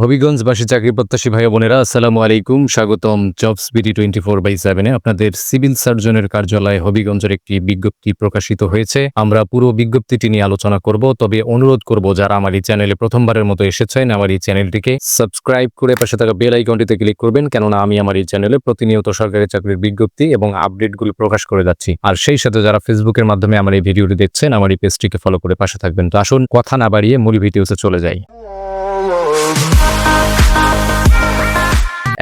হবিগঞ্জবাসী চাকরি প্রত্যাশী ভাই বোনেরা, আসসালামু আলাইকুম। স্বাগতম jobs BD twenty four by সেভেনে। আপনাদের সিভিল সার্জনের কার্যালয়ে হবিগঞ্জের একটি বিজ্ঞপ্তি প্রকাশিত হয়েছে। আমরা পুরো বিজ্ঞপ্তিটি নিয়ে আলোচনা করব, তবে অনুরোধ করব, যারা আমার এই চ্যানেলে প্রথমবারের মতো এসেছেন, আমার এই চ্যানেলটিকে সাবস্ক্রাইব করে পাশে থাকা বেল আইকনটিতে ক্লিক করবেন, কেননা আমি আমার এই চ্যানেলে প্রতিনিয়ত সরকারি চাকরির বিজ্ঞপ্তি এবং আপডেটগুলো প্রকাশ করে যাচ্ছি। আর সেই সাথে যারা ফেসবুকের মাধ্যমে আমার এই ভিডিওটি দেখছেন, আমার এই পেজটিকে ফলো করে পাশে থাকবেন। তো আসুন, কথা না বাড়িয়ে মূল ভিডিওতে চলে যাই।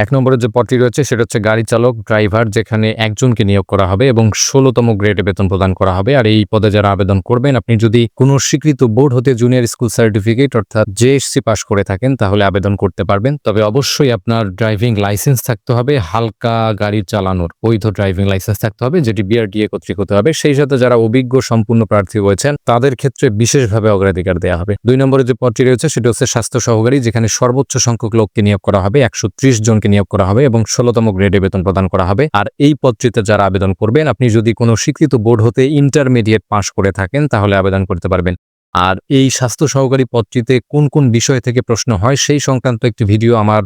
এক নম্বরের যে পদটি রয়েছে, সেটা হচ্ছে গাড়ি চালক, ড্রাইভার, যেখানে একজনকে নিয়োগ করা হবে এবং ষোলোতম গ্রেডে বেতন প্রদান করা হবে। আর এই পদে যারা আবেদন করবেন, আপনি যদি কোনো স্বীকৃত বোর্ড হতে জুনিয়র স্কুল সার্টিফিকেট অর্থাৎ জেএসসি পাস করে থাকেন, তাহলে আবেদন করতে পারবেন। তবে অবশ্যই আপনার ড্রাইভিং লাইসেন্স থাকতে হবে, হালকা গাড়ি চালানোর বৈধ ড্রাইভিং লাইসেন্স থাকতে হবে, যেটি বিআরটিএ কর্তৃক হতে হবে। সেই সাথে যারা অভিজ্ঞ সম্পূর্ণ প্রার্থী রয়েছেন, তাদের ক্ষেত্রে বিশেষভাবে অগ্রাধিকার দেওয়া হবে। দুই নম্বরে যে পদটি রয়েছে, সেটি হচ্ছে স্বাস্থ্য সহকারী, যেখানে সর্বোচ্চ সংখ্যক লোককে নিয়োগ করা হবে, একশো ত্রিশ জনকে নিয়োগ করা হবে এবং ষোলোতম গ্রেডে বেতন প্রদান করা হবে। আর এই পদটিতে যারা আবেদন করবেন, আপনি যদি কোনো স্বীকৃত বোর্ড হতে ইন্টারমিডিয়েট পাশ করে থাকেন, তাহলে আবেদন করতে পারবেন। আর এই স্বাস্থ্য সহকারী পদটিতে কোন কোন বিষয় থেকে প্রশ্ন হয়, সেই সংক্রান্ত একটি ভিডিও আমার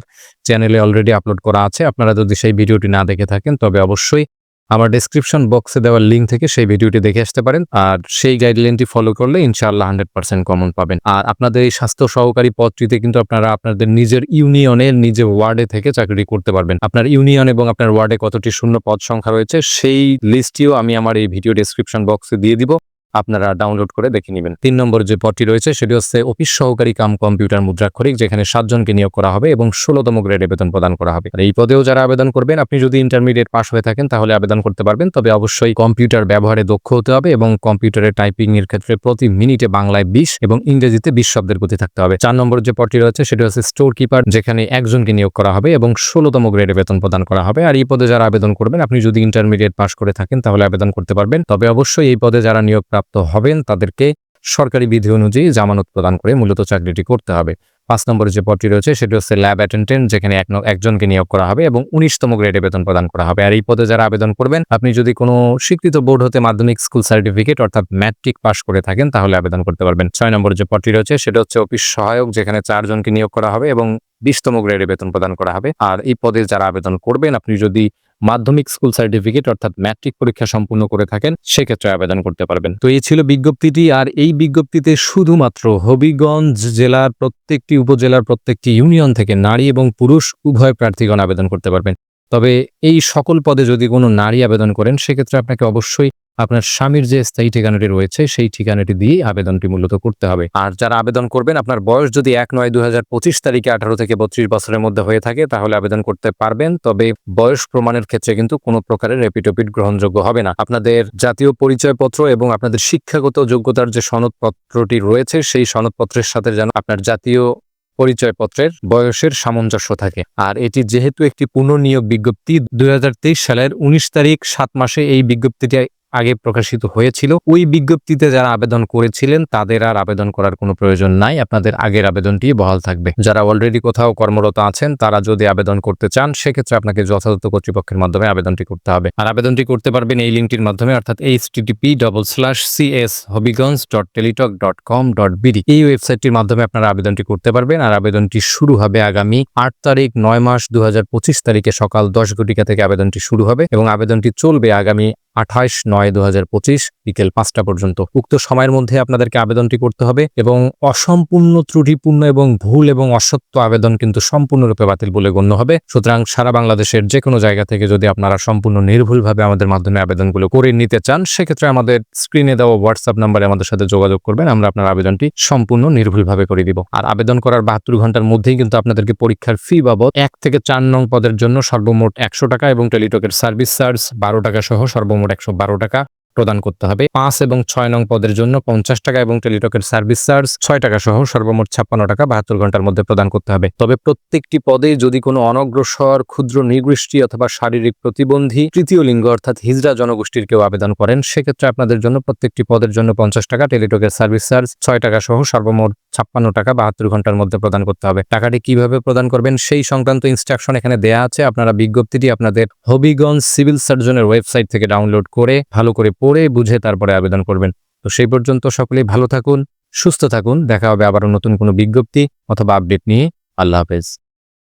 চ্যানেলে অলরেডি আপলোড করা আছে। আপনারা যদি সেই ভিডিওটি না দেখে থাকেন, তবে অবশ্যই আমার ডিসক্রিপশন বক্সে দেওয়ার লিঙ্ক থেকে সেই ভিডিওটি দেখে আসতে পারেন। আর সেই গাইডলাইনটি ফলো করলে ইনশাআল্লাহ হান্ড্রেড পার্সেন্ট কমন পাবেন। আর আপনাদের এই স্বাস্থ্য সহকারী পদটিতে কিন্তু আপনারা আপনাদের নিজের ইউনিয়নের নিজের ওয়ার্ডে থেকে চাকরি করতে পারবেন। আপনার ইউনিয়ন এবং আপনার ওয়ার্ডে কতটি শূন্য পদ সংখ্যা রয়েছে, সেই লিস্টটিও আমি আমার এই ভিডিও ডিসক্রিপশন বক্সে দিয়ে দিব। আপনারা ডাউনলোড করে দেখে নেবেন। তিন নম্বর যে পদটি রয়েছে, সেটি হচ্ছে অফিস সহকারী কাম কম্পিউটার মুদ্রাক্ষরিক, যেখানে সাতজনকে নিয়োগ করা হবে এবং ষোলোতম গ্রেডে বেতন প্রদান করা হবে। এই পদেও যারা আবেদন করবেন, আপনি যদি ইন্টারমিডিয়েট পাশ হয়ে থাকেন, তাহলে আবেদন করতে পারবেন। তবে অবশ্যই কম্পিউটার ব্যবহারে দক্ষ হতে হবে এবং কম্পিউটারে টাইপিং এর ক্ষেত্রে প্রতি মিনিটে বাংলায় বিশ এবং ইংরেজিতে বিশ শব্দের গতি থাকতে হবে। চার নম্বর যে পদটি রয়েছে, সেটি হচ্ছে স্টোর কিপার যেখানে একজনকে নিয়োগ করা হবে এবং ষোলোতম গ্রেডে বেতন প্রদান করা হবে। আর এই পদে যারা আবেদন করবেন, আপনি যদি ইন্টারমিডিয়েট পাশ করে থাকেন, তাহলে আবেদন করতে পারবেন। তবে অবশ্যই এই পদে যারা নিয়োগপ্রাপ্ত হবেন, তাদেরকে সরকারি বিধি অনুযায়ী জামানত প্রদান করে মূলত চাকরিটি করতে হবে। পাঁচ নম্বরে যে পদটি রয়েছে, সেটি হচ্ছে ল্যাব অ্যাটেন্ডেন্ট, যেখানে এক একজনকে নিয়োগ করা হবে এবং উনিশতম গ্রেডে বেতন প্রদান করা হবে। আর এই পদে যারা আবেদন করবেন, আপনি যদি কোনো স্বীকৃত বোর্ড হতে মাধ্যমিক স্কুল সার্টিফিকেট, অর্থাৎ ম্যাট্রিক পাশ করে থাকেন, তাহলে আবেদন করতে পারবেন। ছয় নম্বরে যে পদটি রয়েছে, সেটা হচ্ছে অফিস সহায়ক, যেখানে চারজনকে নিয়োগ করা হবে এবং বিশতম গ্রেডে বেতন প্রদান করা হবে। আর এই পদে যারা আবেদন করবেন, আপনি যদি মাধ্যমিক স্কুল সার্টিফিকেট, অর্থাৎ ম্যাট্রিক পরীক্ষা সম্পূর্ণ করে থাকেন, সেক্ষেত্রে আবেদন করতে পারবেন। তো এই ছিল বিজ্ঞপ্তিটি, আর এই বিজ্ঞপ্তিতে শুধুমাত্র হবিগঞ্জ জেলার প্রত্যেকটি উপজেলার প্রত্যেকটি ইউনিয়ন থেকে নারী এবং পুরুষ উভয় প্রার্থীগণ আবেদন করতে পারবেন। তবে এই সকল পদে যদি কোনো নারী আবেদন করেন, সেক্ষেত্রে আপনাকে অবশ্যই আপনার স্বামীর যে স্থায়ী ঠিকানাটি রয়েছে, সেই ঠিকানাটি দিয়েই আবেদনটি মূলত করতে হবে। আর যারা আবেদন করবেন, আপনার বয়স যদি এক নয় দু তারিখে আঠারো থেকে বত্রিশ বছরের মধ্যে হয়ে থাকে, তাহলে আবেদন করতে পারবেন। তবে বয়স প্রমাণের ক্ষেত্রে কিন্তু কোনো প্রকারের রেপিটোপিট গ্রহণযোগ্য হবে না। আপনাদের জাতীয় পরিচয়পত্র এবং আপনাদের শিক্ষাগত যোগ্যতার যে সনদপত্রটি রয়েছে, সেই সনদপত্রের সাথে যেন আপনার জাতীয় পরিচয়পত্রের বয়সের সামঞ্জস্য থাকে। আর এটি যেহেতু একটি পুনর্নিয়োগ বিজ্ঞপ্তি, দুই হাজার তেইশ সালের উনিশ তারিখ, সাত মাসে এই বিজ্ঞপ্তিটি আগে প্রকাশিত হয়েছিল। ওই বিজ্ঞপ্তিতে যারা আবেদন করেছিলেন, তাদের আর আবেদন করার কোনো প্রয়োজন নাই। আপনাদের আগের আবেদনটি বহাল থাকবে। যারা অলরেডি কোথাও কর্মরত আছেন, তারা যদি আবেদন করতে চান, সেক্ষেত্রে আপনাকে যথাযথ কর্তৃপক্ষের মাধ্যমে আবেদনটি করতে হবে। আর আবেদনটি করতে পারবেন এই লিঙ্কটির মাধ্যমে, অর্থাৎ H TTP double slash C S Habiganj dot Teletalk dot com dot BD এই ওয়েবসাইটটির মাধ্যমে আপনারা আবেদনটি করতে পারবেন। আর আবেদনটি শুরু হবে আগামী আট তারিখ, নয় মাস দু হাজার পঁচিশ তারিখে সকাল দশ ঘটিকা থেকে আবেদনটি শুরু হবে এবং আবেদনটি চলবে আগামী আঠাশ নয় দু হাজার পঁচিশ বিকেল পাঁচটা পর্যন্ত। উক্ত সময়ের মধ্যে আপনাদেরকে আবেদনটি করতে হবে এবং অসম্পূর্ণ ত্রুটিপূর্ণ এবং ভুল এবং অসত্য আবেদন কিন্তু সম্পূর্ণরূপে বাতিল বলে গণ্য হবে। সুতরাং সারা বাংলাদেশের যে কোনো জায়গা থেকে যদি আপনারা সম্পূর্ণ নির্ভুলভাবে আমাদের মাধ্যমে আবেদনগুলো করে নিতে চান, সেক্ষেত্রে আমাদের স্ক্রিনে দেওয়া হোয়াটসঅ্যাপ নাম্বারে আমাদের সাথে যোগাযোগ করবেন, আমরা আপনার আবেদনটি সম্পূর্ণ নির্ভুলভাবে করে দিব। আর আবেদন করার বাহাত্তর ঘণ্টার মধ্যেই কিন্তু আপনাদেরকে পরীক্ষার ফি বাবদ এক থেকে চার নং পদের জন্য সর্বমোট একশো টাকা এবং টেলিটকের সার্ভিস চার্জ বারো টাকা সহ সর্বমোট একশো বারো টাকা প্রদান করতে হবে। পাঁচ এবং ছয় নং পদের জন্য পঞ্চাশ টাকা এবং টেলিটকের সার্ভিস চার্জ ছয় টাকা সহ সর্বমোট ছাপ্পান্ন টাকা বাহাত্তর ঘণ্টার মধ্যে প্রদান করতে হবে। তবে প্রত্যেকটি পদে যদি কোনো অনগ্রসর, ক্ষুদ্র নিগোষ্ঠী অথবা শারীরিক প্রতিবন্ধী তৃতীয় লিঙ্গ অর্থাৎ হিজড়া জনগোষ্ঠীর কেউ আবেদন করেন, সেক্ষেত্রে আপনাদের জন্য প্রত্যেকটি পদের জন্য পঞ্চাশ টাকা, টেলিটকের সার্ভিস চার্জ ছয় টাকা সহ সর্বমোট ছাপ্পান্ন টাকা বাহাত্তর ঘণ্টার মধ্যে প্রদান করতে হবে। টাকাটি কীভাবে প্রদান করবেন সেই সংক্রান্ত ইনস্ট্রাকশন এখানে দেয়া আছে। আপনারা বিজ্ঞপ্তিটি আপনাদের হবিগঞ্জ সিভিল সার্জনের ওয়েবসাইট থেকে ডাউনলোড করে ভালো করে পড়ে বুঝে তারপরে আবেদন করবেন। তো সেই পর্যন্ত সকলেই ভালো থাকুন, সুস্থ থাকুন। দেখা হবে আবারও নতুন কোনো বিজ্ঞপ্তি অথবা আপডেট নিয়ে। আল্লাহ হাফেজ।